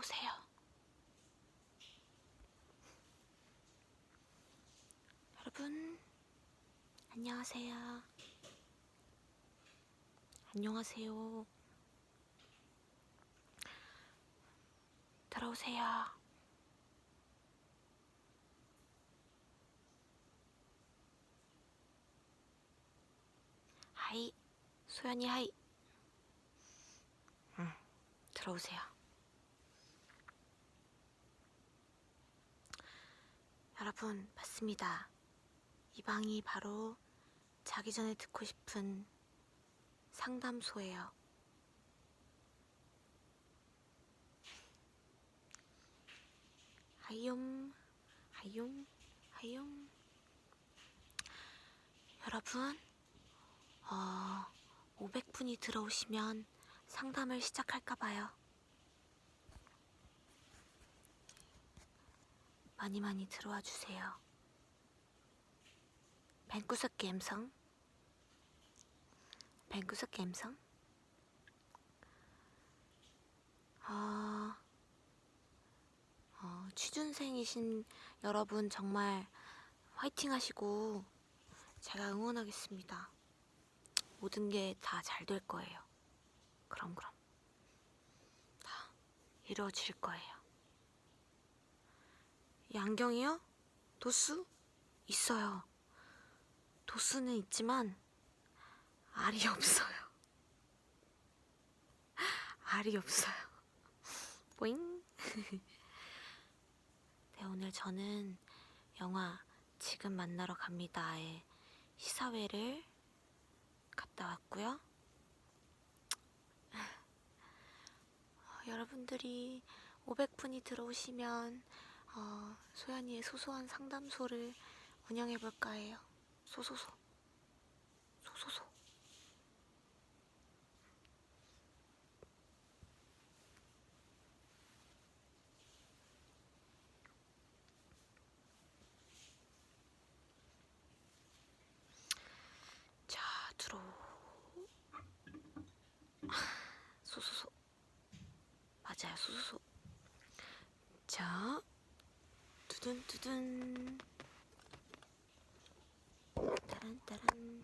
들어오세요. 여러분, 안녕하세요. 안녕하세요. 들어오세요. 하이, 소연이 하이. 응, 들어오세요. 여러분, 맞습니다. 이 방이 바로 자기 전에 듣고 싶은 상담소예요. 하이옴, 하이옴, 하이옴. 여러분, 어, 500분이 들어오시면 상담을 시작할까봐요. 많이 많이 들어와 주세요. 뱅구석 감성. 뱅구석 감성. 어, 어, 취준생이신 여러분 정말 화이팅 하시고 제가 응원하겠습니다. 모든 게 다 잘 될 거예요. 그럼 그럼 다 이루어질 거예요. 이 안경이요? 도수? 있어요. 도수는 있지만 알이 없어요. 알이 없어요. 보잉? 네, 오늘 저는 영화 지금 만나러 갑니다의 시사회를 갔다 왔고요. 어, 여러분들이 500분이 들어오시면 어, 소연이의 소소한 상담소를 운영해 볼까 해요. 소소소. 소소소. 자, 들어. 소소소. 맞아요, 소소소. 자, 두둔 두둔. 따란 따란.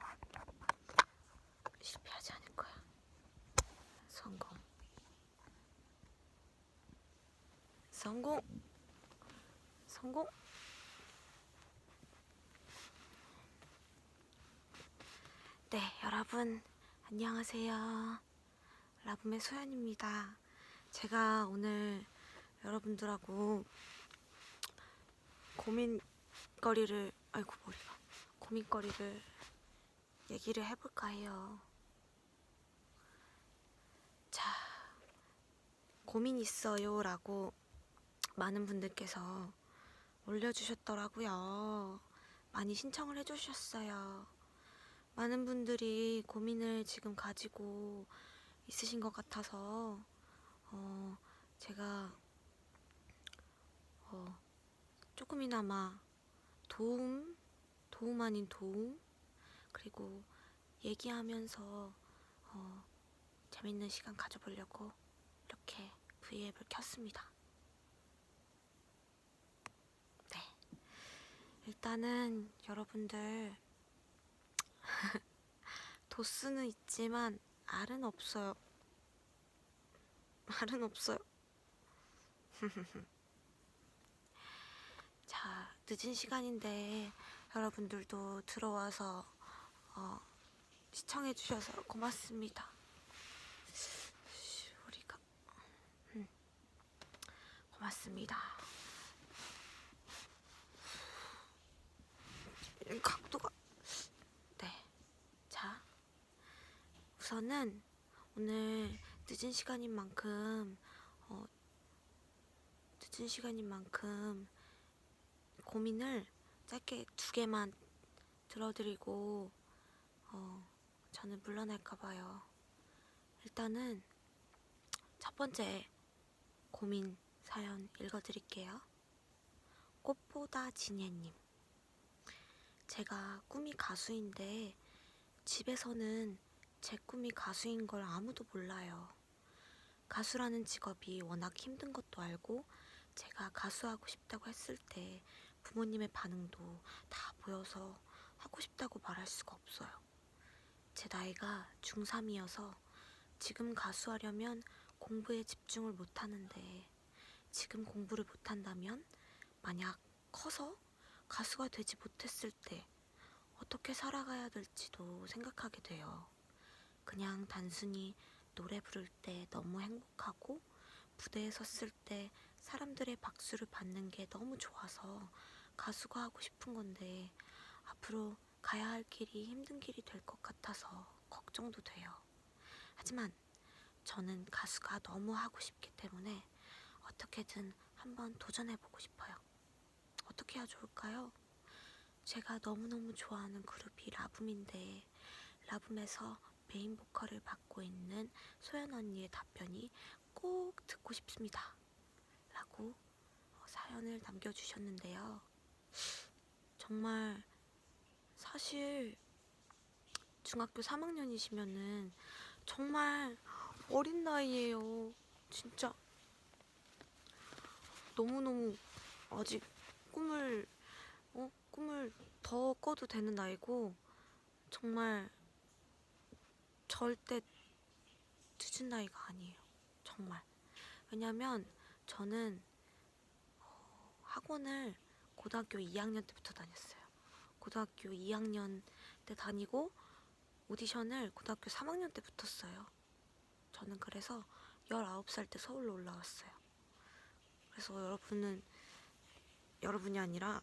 실패하지 않을 거야. 성공. 성공. 성공. 네, 여러분 안녕하세요. 라붐의 소연입니다. 제가 오늘 여러분들하고 고민거리를 아이고 머리가 고민거리를 얘기를 해볼까 해요. 자, 고민 있어요라고 많은 분들께서 올려주셨더라고요. 많이 신청을 해주셨어요. 많은 분들이 고민을 지금 가지고 있으신 것 같아서 어, 제가 어, 조금이나마 도움, 도움 아닌 도움, 그리고 얘기하면서 어, 재밌는 시간 가져보려고 이렇게 V앱을 켰습니다. 네. 일단은 여러분들 도수는 있지만 알은 없어요. 알은 없어요. 자, 늦은 시간인데 여러분들도 들어와서 어, 시청해 주셔서 고맙습니다. 우리가 음, 고맙습니다. 이 각도가 네. 자, 우선은 오늘 늦은 시간인 만큼 어, 늦은 시간인 만큼 고민을 짧게 두 개만 들어드리고 어, 저는 물러날까 봐요. 일단은 첫 번째 고민 사연 읽어드릴게요. 꽃보다 진예님. 제가 꿈이 가수인데 집에서는 제 꿈이 가수인 걸 아무도 몰라요. 가수라는 직업이 워낙 힘든 것도 알고 제가 가수하고 싶다고 했을 때 부모님의 반응도 다 보여서 하고 싶다고 말할 수가 없어요. 제 나이가 중3이어서 지금 가수하려면 공부에 집중을 못 하는데 지금 공부를 못 한다면 만약 커서 가수가 되지 못했을 때 어떻게 살아가야 될지도 생각하게 돼요. 그냥 단순히 노래 부를 때 너무 행복하고 무대에 섰을 때 사람들의 박수를 받는 게 너무 좋아서 가수가 하고 싶은 건데 앞으로 가야 할 길이 힘든 길이 될 것 같아서 걱정도 돼요. 하지만 저는 가수가 너무 하고 싶기 때문에 어떻게든 한번 도전해보고 싶어요. 어떻게 해야 좋을까요? 제가 너무너무 좋아하는 그룹이 라붐인데 라붐에서 메인 보컬을 맡고 있는 소연 언니의 답변이 꼭 듣고 싶습니다. 라고 어, 사연을 남겨주셨는데요. 정말 사실 중학교 3학년이시면은 정말 어린 나이에요. 진짜 너무너무 아직 꿈을 어 꿈을 더 꿔도 되는 나이고 정말 절대 늦은 나이가 아니에요. 정말. 왜냐면 저는 어, 학원을 고등학교 2학년 때부터 다녔어요. 고등학교 2학년 때 다니고 오디션을 고등학교 3학년 때 붙었어요. 저는 그래서 19살 때 서울로 올라왔어요. 그래서 여러분은 여러분이 아니라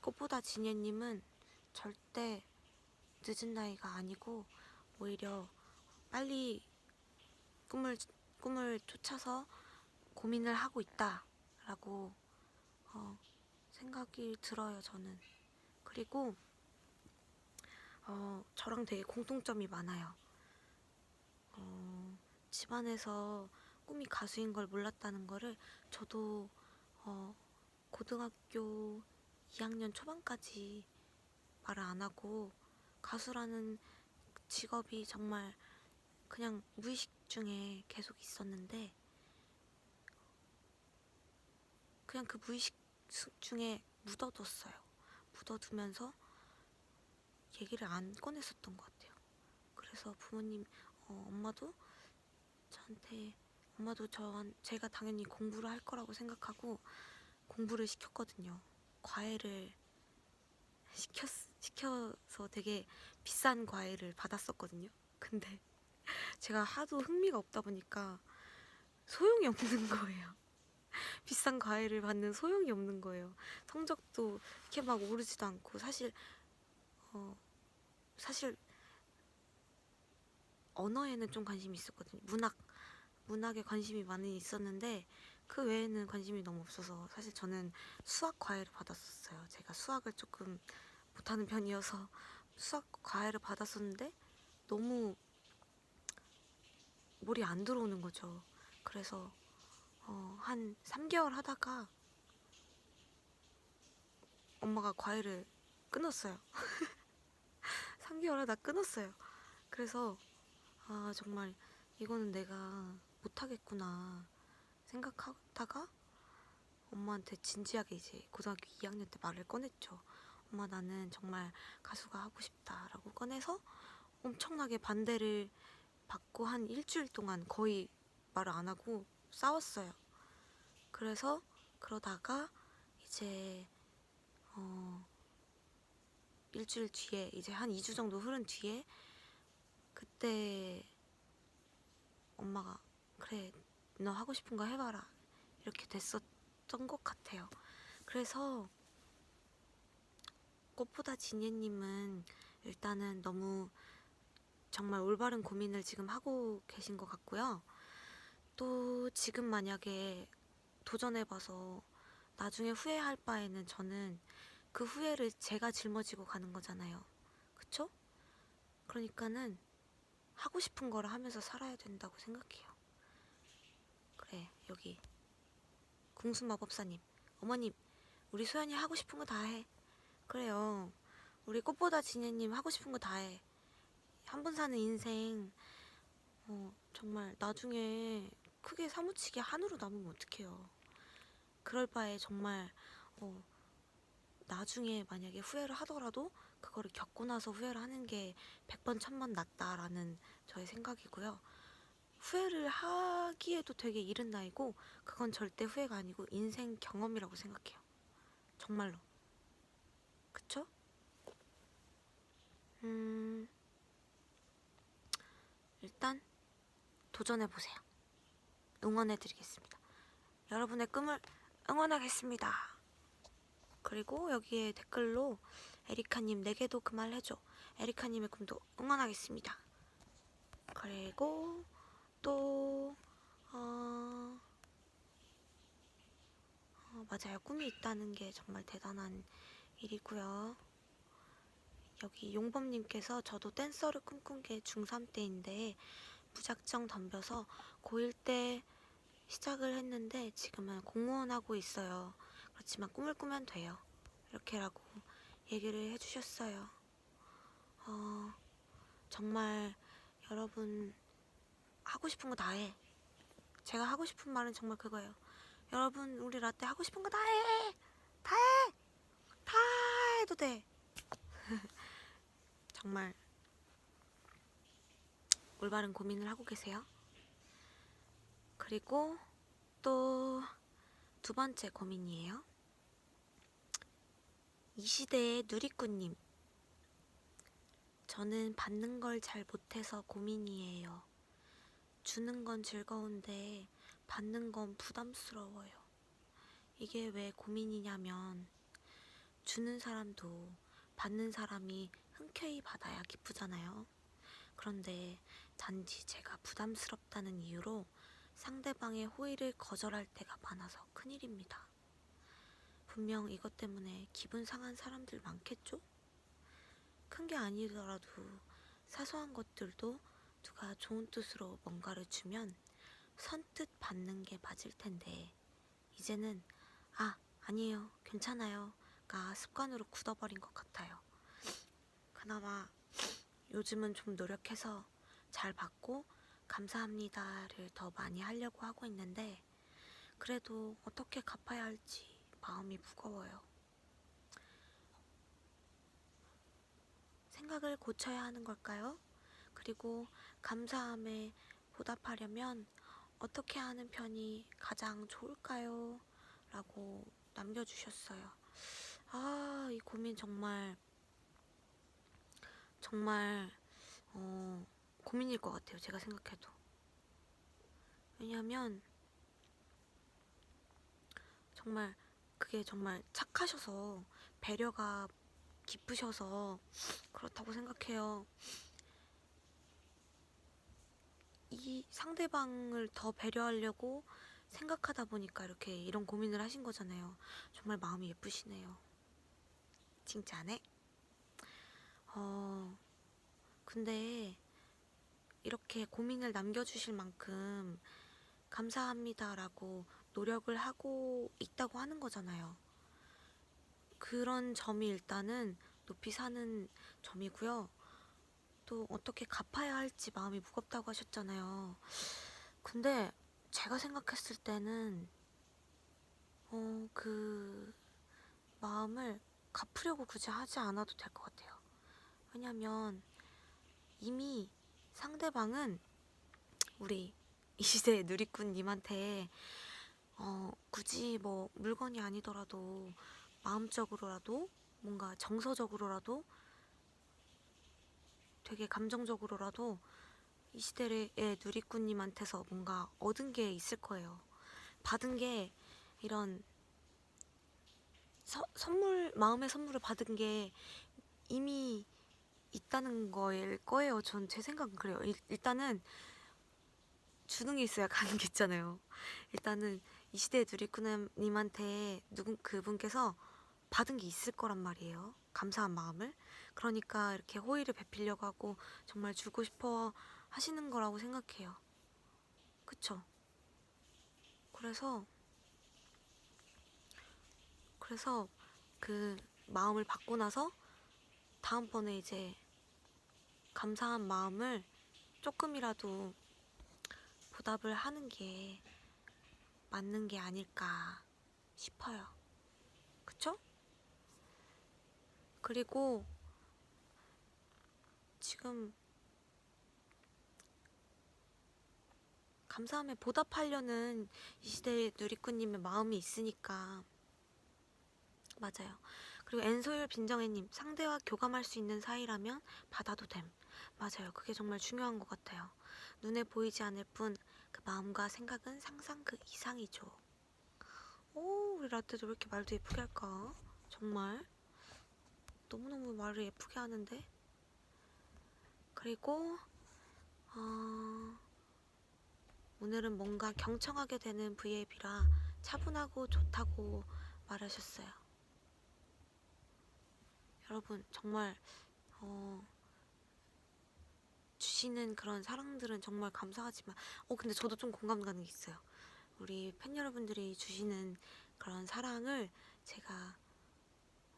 꽃보다 진예님은 절대 늦은 나이가 아니고 오히려 빨리 꿈을 꿈을 쫓아서 고민을 하고 있다라고 어, 생각이 들어요 저는 그리고 어, 저랑 되게 공통점이 많아요. 어, 집안에서 꿈이 가수인 걸 몰랐다는 거를 저도 어, 고등학교 2학년 초반까지 말을 안 하고 가수라는 직업이 정말 그냥 무의식 중에 계속 있었는데 그냥 그 무의식 수- 중에 묻어뒀어요. 묻어두면서 얘기를 안 꺼냈었던 것 같아요. 그래서 부모님, 어, 엄마도 저한테 엄마도 저한 제가 당연히 공부를 할 거라고 생각하고 공부를 시켰거든요. 과외를 시켰 시켜서 되게 비싼 과외를 받았었거든요. 근데 제가 하도 흥미가 없다 보니까 소용이 없는 거예요. 비싼 과외를 받는 소용이 없는 거예요. 성적도 이렇게 막 오르지도 않고 사실 어 사실 언어에는 좀 관심이 있었거든요. 문학 문학에 관심이 많이 있었는데 그 외에는 관심이 너무 없어서 사실 저는 수학 과외를 받았었어요. 제가 수학을 조금 못하는 편이어서 수학 과외를 받았었는데 너무 몰이 안 들어오는 거죠. 그래서 어, 한 3개월 하다가 엄마가 과외를 끊었어요. 3개월 하다 끊었어요. 그래서 아 정말 이거는 내가 못하겠구나 생각하다가 엄마한테 진지하게 이제 고등학교 2학년 때 말을 꺼냈죠. 엄마 나는 정말 가수가 하고 싶다라고 꺼내서 엄청나게 반대를 받고 한 일주일 동안 거의 말을 안 하고 싸웠어요. 그래서 그러다가 이제 어 일주일 뒤에 이제 한 2주 정도 흐른 뒤에 그때 엄마가 그래 너 하고 싶은 거 해봐라 이렇게 됐었던 것 같아요. 그래서 꽃보다 진예님은 일단은 너무 정말 올바른 고민을 지금 하고 계신 것 같고요. 또 지금 만약에 도전해봐서 나중에 후회할 바에는 저는 그 후회를 제가 짊어지고 가는 거잖아요. 그쵸? 그러니까는 하고 싶은 거를 하면서 살아야 된다고 생각해요. 그래, 여기. 궁수 마법사님, 어머님, 우리 소연이 하고 싶은 거 다 해. 그래요. 우리 꽃보다 진예님 하고 싶은 거 다 해. 한 번 사는 인생 어, 정말 나중에 크게 사무치게 한우로 남으면 어떡해요. 그럴 바에 정말 어, 나중에 만약에 후회를 하더라도 그거를 겪고 나서 후회를 하는 게 100번 천번 낫다라는 저의 생각이고요. 후회를 하기에도 되게 이른 나이고 그건 절대 후회가 아니고 인생 경험이라고 생각해요. 정말로. 그쵸? 음, 일단 도전해 보세요. 응원해드리겠습니다. 여러분의 꿈을 응원하겠습니다. 그리고 여기에 댓글로 에리카님 내게도 그 말 해줘. 에리카님의 꿈도 응원하겠습니다. 그리고 또 어, 어, 맞아요. 꿈이 있다는 게 정말 대단한 일이고요. 여기 용범님께서 저도 댄서를 꿈꾼 게 중3 때인데 무작정 덤벼서 고1 때 시작을 했는데 지금은 공무원 하고 있어요. 그렇지만 꿈을 꾸면 돼요. 이렇게라고 얘기를 해주셨어요. 어, 정말 여러분 하고 싶은 거 다 해. 제가 하고 싶은 말은 정말 그거예요. 여러분 우리 라떼 하고 싶은 거 다 해. 다 해. 다 해도 돼. 정말 올바른 고민을 하고 계세요. 그리고 또 두 번째 고민이에요. 이 시대의 누리꾼님. 저는 받는 걸 잘 못해서 고민이에요. 주는 건 즐거운데 받는 건 부담스러워요. 이게 왜 고민이냐면 주는 사람도 받는 사람이 흔쾌히 받아야 기쁘잖아요. 그런데 단지 제가 부담스럽다는 이유로 상대방의 호의를 거절할 때가 많아서 큰일입니다. 분명 이것 때문에 기분 상한 사람들 많겠죠? 큰 게 아니더라도 사소한 것들도 누가 좋은 뜻으로 뭔가를 주면 선뜻 받는 게 맞을 텐데 이제는 아 아니에요 괜찮아요 가 습관으로 굳어버린 것 같아요. 그나마 요즘은 좀 노력해서 잘 받고 감사합니다를 더 많이 하려고 하고 있는데 그래도 어떻게 갚아야 할지 마음이 무거워요. 생각을 고쳐야 하는 걸까요? 그리고 감사함에 보답하려면 어떻게 하는 편이 가장 좋을까요? 라고 남겨주셨어요. 아, 이 고민 정말, 정말, 어, 고민일 것 같아요. 제가 생각해도. 왜냐면, 정말, 그게 정말 착하셔서, 배려가 깊으셔서, 그렇다고 생각해요. 이 상대방을 더 배려하려고 생각하다 보니까 이렇게 이런 고민을 하신 거잖아요. 정말 마음이 예쁘시네요. 칭찬해. 어, 근데 이렇게 고민을 남겨주실 만큼 감사합니다라고 노력을 하고 있다고 하는 거잖아요. 그런 점이 일단은 높이 사는 점이고요. 또 어떻게 갚아야 할지 마음이 무겁다고 하셨잖아요. 근데 제가 생각했을 때는 어, 그 마음을 갚으려고 굳이 하지 않아도 될 것 같아요. 왜냐면 이미 상대방은 우리 이 시대의 누리꾼님한테 어, 굳이 뭐 물건이 아니더라도 마음적으로라도 뭔가 정서적으로라도 되게 감정적으로라도 이 시대의 누리꾼님한테서 뭔가 얻은 게 있을 거예요. 받은 게 이런 서, 선물, 마음의 선물을 받은 게 이미 있다는 거일 거예요. 전 제 생각은 그래요. 일, 일단은 주는 게 있어야 가는 게 있잖아요. 일단은 이 시대의 누리꾼님한테 누군 그분께서 받은 게 있을 거란 말이에요. 감사한 마음을. 그러니까 이렇게 호의를 베풀려고 하고 정말 주고 싶어 하시는 거라고 생각해요. 그쵸? 그래서 그래서 그 마음을 받고 나서 다음번에 이제 감사한 마음을 조금이라도 보답을 하는 게 맞는 게 아닐까 싶어요. 그쵸? 그리고 지금 감사함에 보답하려는 이 시대의 누리꾼님의 마음이 있으니까 맞아요. 그리고 엔소율 빈정혜님 상대와 교감할 수 있는 사이라면 받아도 됨. 맞아요. 그게 정말 중요한 것 같아요. 눈에 보이지 않을 뿐 그 마음과 생각은 상상 그 이상이죠. 오 우리 라떼도 왜 이렇게 말도 예쁘게 할까? 정말 너무너무 말을 예쁘게 하는데 그리고 어, 오늘은 뭔가 경청하게 되는 V앱이라 차분하고 좋다고 말하셨어요. 여러분 정말 어, 주시는 그런 사랑들은 정말 감사하지만 어 근데 저도 좀 공감 가는 게 있어요. 우리 팬 여러분들이 주시는 그런 사랑을 제가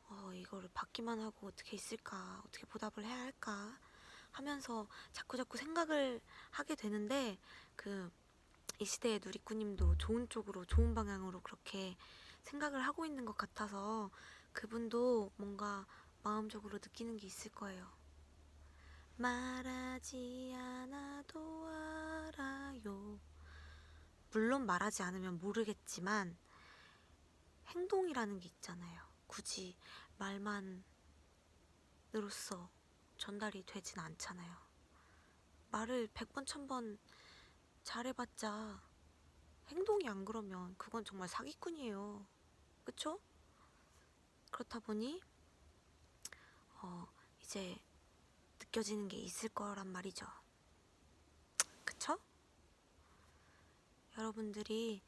어 이거를 받기만 하고 어떻게 있을까 어떻게 보답을 해야 할까 하면서 자꾸 자꾸 생각을 하게 되는데 그 이 시대의 누리꾸님도 좋은 쪽으로 좋은 방향으로 그렇게 생각을 하고 있는 것 같아서 그분도 뭔가 마음적으로 느끼는 게 있을 거예요. 말하지 않아도 알아요. 물론 말하지 않으면 모르겠지만 행동이라는 게 있잖아요. 굳이 말만으로써 전달이 되진 않잖아요. 말을 100번, 1000번 잘해봤자 행동이 안 그러면 그건 정말 사기꾼이에요. 그쵸? 그렇다 보니 어, 이제 느껴지는 게 있을 거란 말이죠. 그쵸? 여러분들이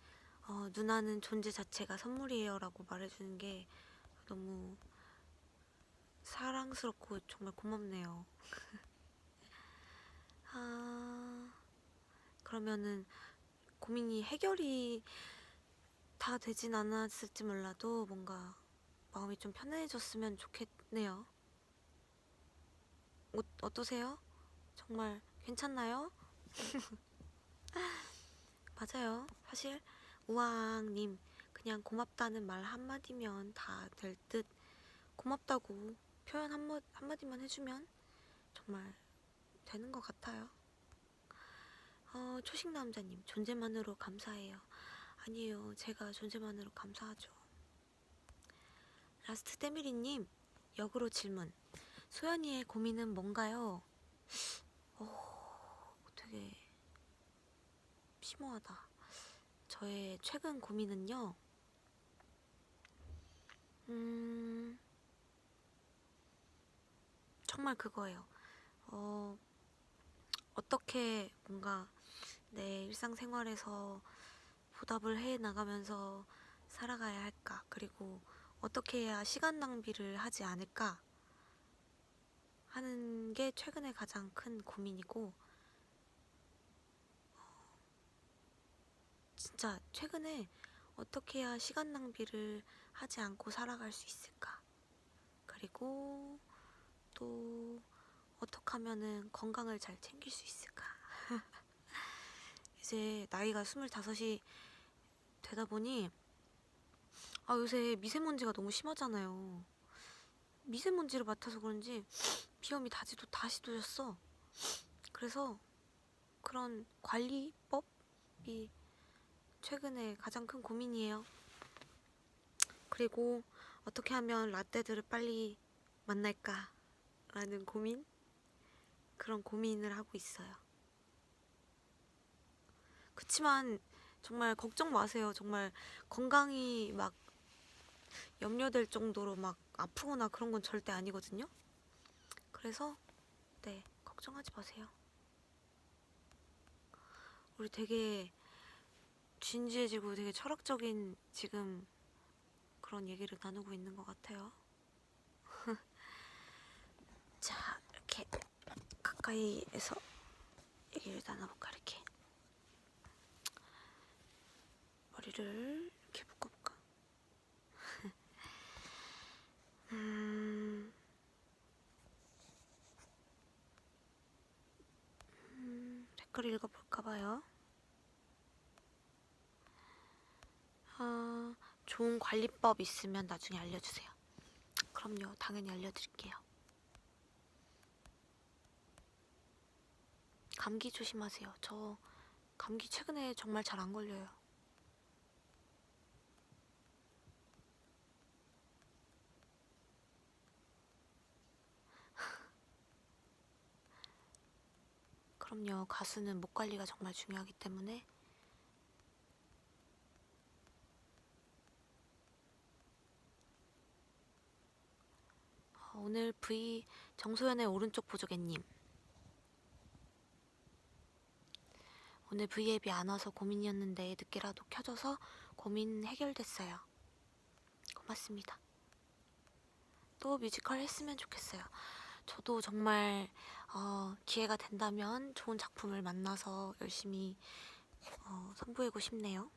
어, 누나는 존재 자체가 선물이에요 라고 말해주는 게 너무 사랑스럽고 정말 고맙네요. 아, 그러면은 고민이 해결이 다 되진 않았을지 몰라도 뭔가 마음이 좀 편해졌으면 좋겠네요. 어, 어떠세요? 정말 괜찮나요? 맞아요. 사실 우왕님 그냥 고맙다는 말 한마디면 다 될 듯 고맙다고 표현 한마, 한마디만 해주면 정말 되는 것 같아요. 어, 초식 남자님 존재만으로 감사해요. 아니에요. 제가 존재만으로 감사하죠. 라스트 때밀이님 역으로 질문. 소연이의 고민은 뭔가요? 어, 되게 심오하다. 저의 최근 고민은요. 음, 정말 그거예요. 어, 어떻게 뭔가 내 일상생활에서 보답을 해 나가면서 살아가야 할까? 그리고 어떻게 해야 시간 낭비를 하지 않을까? 하는 게 최근에 가장 큰 고민이고, 진짜 최근에 어떻게 해야 시간 낭비를 하지 않고 살아갈 수 있을까? 그리고 또 어떻게 하면은 건강을 잘 챙길 수 있을까? 이제 나이가 스물다섯이 되다 보니 아 요새 미세먼지가 너무 심하잖아요. 미세먼지를 맡아서 그런지 비염이 다지도 다시 도졌어. 그래서 그런 관리법이 최근에 가장 큰 고민이에요. 그리고 어떻게 하면 라떼들을 빨리 만날까? 라는 고민? 그런 고민을 하고 있어요. 그치만 정말 걱정 마세요. 정말 건강이 막 염려될 정도로 막 아프거나 그런 건 절대 아니거든요. 그래서 네, 걱정하지 마세요. 우리 되게 진지해지고 되게 철학적인 지금 그런 얘기를 나누고 있는 것 같아요. 자, 이렇게 가까이에서 얘기를 나눠볼까 이렇게 머리를 음... 댓글 읽어볼까봐요. 아, 좋은 관리법 있으면 나중에 알려주세요. 그럼요, 당연히 알려드릴게요. 감기 조심하세요. 저 감기 최근에 정말 잘 안 걸려요. 그럼요, 가수는 목 관리가 정말 중요하기 때문에 어, 오늘 V 정소연의 오른쪽 보조개님 오늘 V앱이 안 와서 고민이었는데 늦게라도 켜져서 고민 해결됐어요. 고맙습니다. 또 뮤지컬 했으면 좋겠어요. 저도 정말 어, 기회가 된다면 좋은 작품을 만나서 열심히 어, 선보이고 싶네요.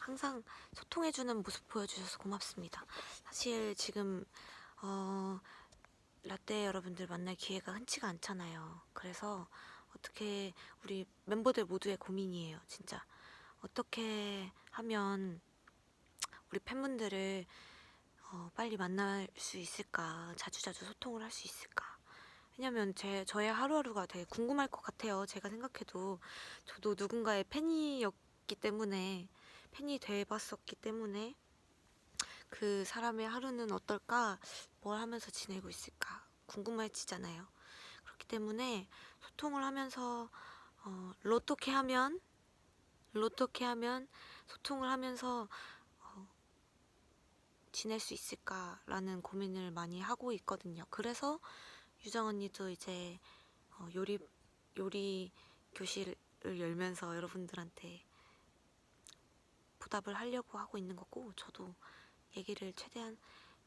항상 소통해주는 모습 보여주셔서 고맙습니다. 사실 지금 어, 라떼 여러분들 만날 기회가 흔치가 않잖아요. 그래서 어떻게 우리 멤버들 모두의 고민이에요. 진짜 어떻게 하면 우리 팬분들을 어, 빨리 만날 수 있을까? 자주자주 소통을 할 수 있을까? 왜냐면 제 저의 하루하루가 되게 궁금할 것 같아요. 제가 생각해도 저도 누군가의 팬이었기 때문에 팬이 돼봤었기 때문에 그 사람의 하루는 어떨까? 뭘 하면서 지내고 있을까? 궁금해지잖아요. 그렇기 때문에 소통을 하면서 어, 어떻게 하면 어떻게 하면 소통을 하면서 어, 지낼 수 있을까라는 고민을 많이 하고 있거든요. 그래서 유정 언니도 이제 어, 요리 요리 교실을 열면서 여러분들한테 보답을 하려고 하고 있는 거고 저도 얘기를 최대한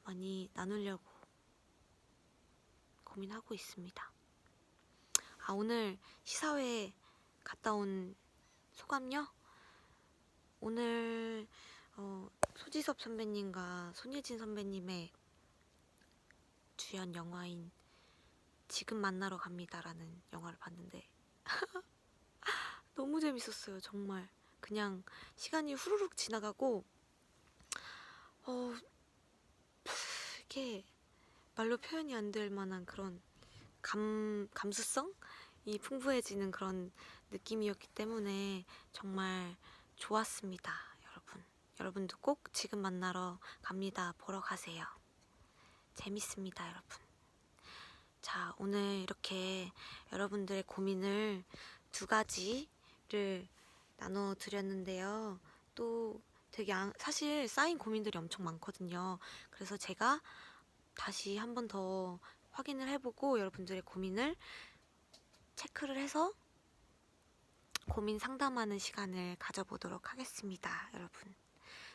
많이 나누려고 고민하고 있습니다. 아, 오늘 시사회 갔다 온 소감요? 오늘 어, 소지섭 선배님과 손예진 선배님의 주연 영화인 지금 만나러 갑니다라는 영화를 봤는데 너무 재밌었어요 정말. 그냥 시간이 후루룩 지나가고 어 이게 말로 표현이 안 될 만한 그런 감 감수성이 풍부해지는 그런 느낌이었기 때문에 정말 좋았습니다, 여러분. 여러분도 꼭 지금 만나러 갑니다. 보러 가세요. 재밌습니다, 여러분. 자, 오늘 이렇게 여러분들의 고민을 두 가지를 나눠 드렸는데요. 또 되게 안- 사실 쌓인 고민들이 엄청 많거든요. 그래서 제가 다시 한 번 더 확인을 해보고 여러분들의 고민을 체크를 해서 고민 상담하는 시간을 가져보도록 하겠습니다, 여러분.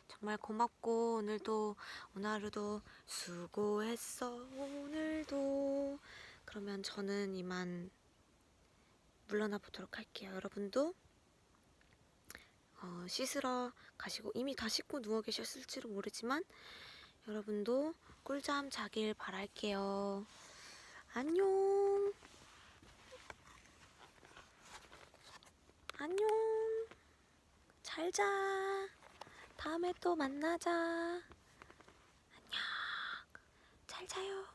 정말 고맙고 오늘도 오늘 하루도 수고했어 오늘도 그러면 저는 이만 물러나 보도록 할게요. 여러분도 어, 씻으러 가시고 이미 다 씻고 누워 계셨을지도 모르지만 여러분도 꿀잠 자길 바랄게요. 안녕. 안녕. 잘 자. 다음에 또 만나자. 안녕. 잘 자요.